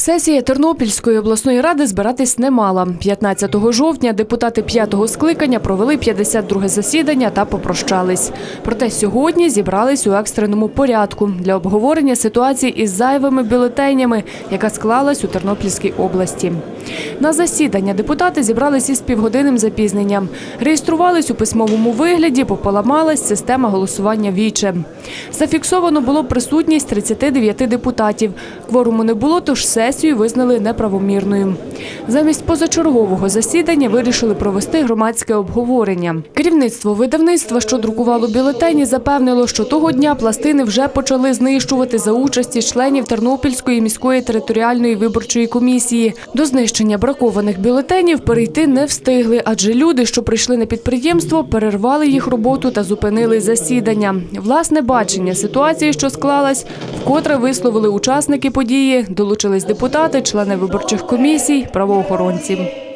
Сесія Тернопільської обласної ради збиратись не мала. 15 жовтня депутати п'ятого скликання провели 52 засідання та попрощались. Проте сьогодні зібрались у екстреному порядку для обговорення ситуації із зайвими бюлетенями, яка склалась у Тернопільській області. На засідання депутати зібрались із півгодинним запізненням. Реєструвались у письмовому вигляді, бо поламалась система голосування віче. Зафіксовано було присутність 39 депутатів. Кворуму не було, тож сесію визнали неправомірною. Замість позачергового засідання вирішили провести громадське обговорення. Керівництво видавництва, що друкувало бюлетені, запевнило, що того дня пластини вже почали знищувати за участі членів Тернопільської міської територіальної виборчої комісії. До знищення бракованих бюлетенів перейти не встигли, адже люди, що прийшли на підприємство, перервали їх роботу та зупинили засідання. Власне бачення ситуації, що склалась, вкотре висловили учасники події, долучились депутати, члени виборчих комісій, правоохоронці.